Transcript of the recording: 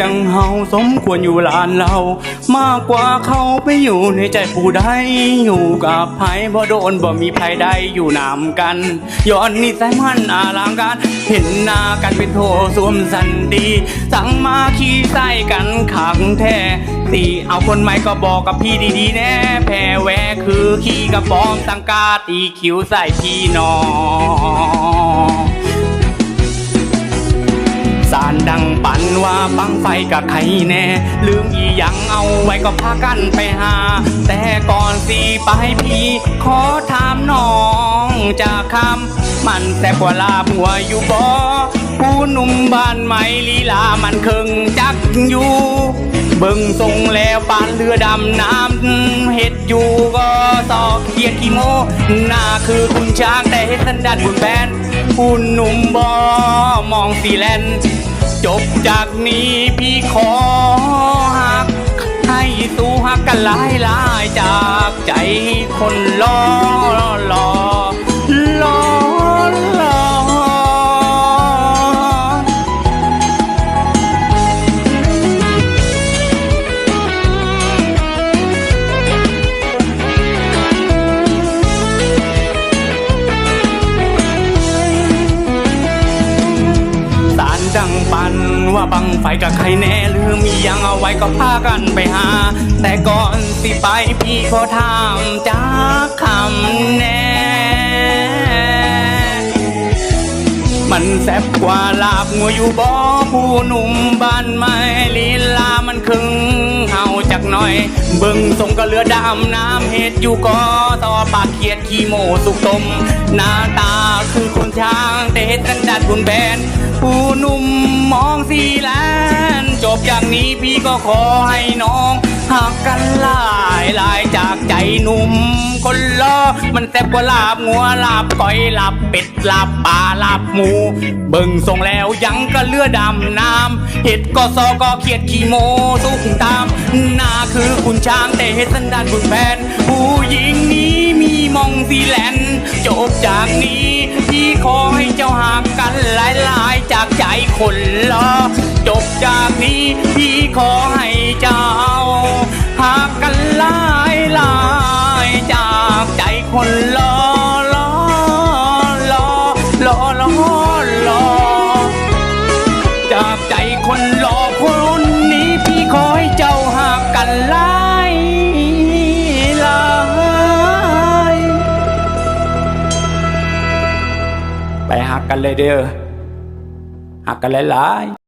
จังเฮาสมควรอยู่ลานเรา มากกว่าเขาไปอยู่ในใจผู้ใดอยู่กับไผบ่โดนบ่มีไผใดอยู่นำกัน ย้อนนิสัยมันอาลางการเห็นหน้ากันเป็นโทสวมสันดี สั่งมาขี้ใส่กันขังแท้ตีเอาคนใหม่ก็บอกกับพี่ดีๆแน่แพ้แวคือขี้กระปอมสังกาตีคิ้วใส่พี่น้อง บังไฟกับใครแน่ ลืมอีหยังเอาไว้ก็พากันไปหา แต่ก่อนสีไปพี่ ขอถามน้องจากคำมันแซ่บกว่าลาบหัวอยู่บ่ผู้หนุ่มบ้านไหมลีลามันเคิงจักอยู่ เบิ่งทรงแล้วปานเรือดำน้ำเฮ็ดอยู่ก็สอกเกียดขี้โมหน้าคือคุณช้างแต่เฮ็ดสันดานบุญแบนผู้หนุ่มบ่มองสีแลนจบจากนี้พี่ขอหัก ให้สู้หักกันหลายหลายจากใจคนรอ ว่าบังไฟกับใครแน่ลืมมียังเอาไว้ก็พากันไปหา แต่ก่อนสิไปพี่ขอถามจากคำ มันแซ่บกว่าลาบงัวอยู่บ่อผู้หนุ่มบ้านไม้ลีลามันคึงเฮาจักหน่อย เบิ่งทรงก็เรือดำน้ำเฮ็ดอยู่ก็ต่อปากเขียดขี้โมสุกตม หน้าตาคือคนช้างแต่เฮ็ดสันดานคุณแบนผู้หนุ่มมองสีแลนจบอย่างนี้พี่ก็ขอให้น้อง หักกันหลายหลายจากใจหนุ่มคนลอมันแซ่บกว่าลาบงัวลาบก้อยลาบเป็ดลาบปลาลาบหมู เบิ่งทรงแล้วยังก็เลือดำน้ำเห็ดก็ซอก็เขียดขี้โมสุกตามหน้าคือคุณช้างแต่เฮ็ดสันดานคุณแฟนผู้หญิงนี้มีมองสีแลนจบจากนี้พี่ขอให้เจ้าหากกันหลายๆจากใจคนลอจบจากนี้พี่ขอให้ ล้อล้อล้อจากใจคนหลอคนนี้พี่ขอให้เจ้าหากกันลายลายไปหักกันเลยเด้อหักกันหลาย